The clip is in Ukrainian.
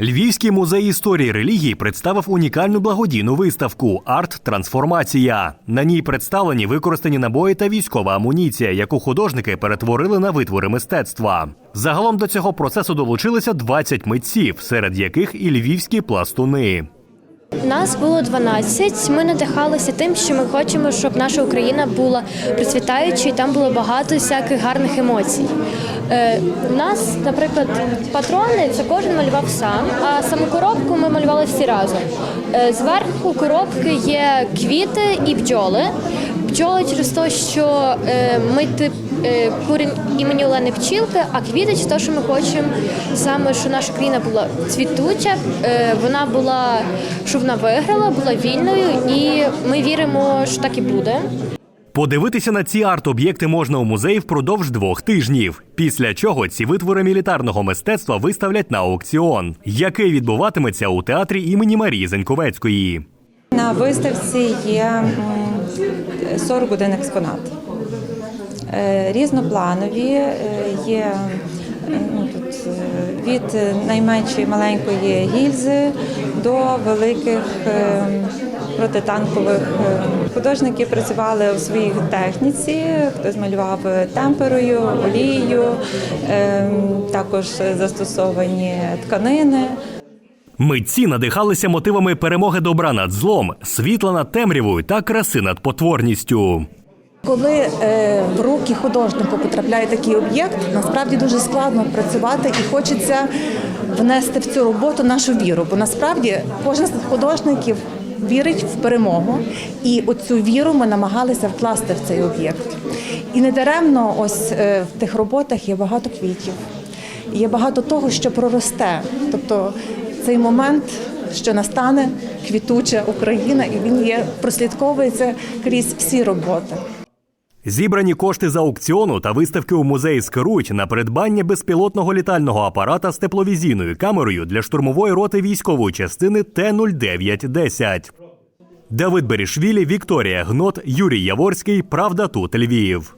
Львівський музей історії релігії представив унікальну благодійну виставку Арт-трансформація. На ній представлені використані набої та військова амуніція, яку художники перетворили на витвори мистецтва. Загалом до цього процесу долучилися 20 митців, серед яких і львівські пластуни. Нас було 12. Ми надихалися тим, що ми хочемо, щоб наша Україна була процвітаючою, і там було багато всяких гарних емоцій. Е, у нас, наприклад, патрони це кожен малював сам, а саму коробку ми малювали всі разом. Е, зверху коробки є квіти і бджоли. Бджоли через те, що е, ми тип е, курінь імені Олени Пчілки, а квіти через те, що ми хочемо саме, що наша країна була цвітуча, е, вона була, щоб вона виграла, була вільною, і ми віримо, що так і буде. Подивитися на ці арт-об'єкти можна у музеї впродовж двох тижнів. Після чого ці витвори мілітарного мистецтва виставлять на аукціон, який відбуватиметься у театрі імені Марії Зеньковецької. На виставці є м, 41 експонат. Е, Різнопланові е, є тут, е, від найменшої маленької гільзи до великих е, протитанкових е, художники працювали у своїй техніці. Хтось малював темперою, олією, е, також застосовані тканини. Митці надихалися мотивами перемоги добра над злом, світла над темрявою та краси над потворністю. Коли е, в руки художнику потрапляє такий об'єкт, насправді дуже складно працювати і хочеться внести в цю роботу нашу віру. Бо насправді кожен з художників вірить в перемогу, і оцю віру ми намагалися вкласти в цей об'єкт. І недаремно ось е, в тих роботах є багато квітів, є багато того, що проросте. Тобто цей момент, що настане квітуча Україна, і він є прослідковується крізь всі роботи. Зібрані кошти з аукціону та виставки у музеї скеруть на придбання безпілотного літального апарата з тепловізійною камерою для штурмової роти військової частини Т-0910. Давид Берішвілі, Вікторія Гнот, Юрій Яворський. Правда тут Львів.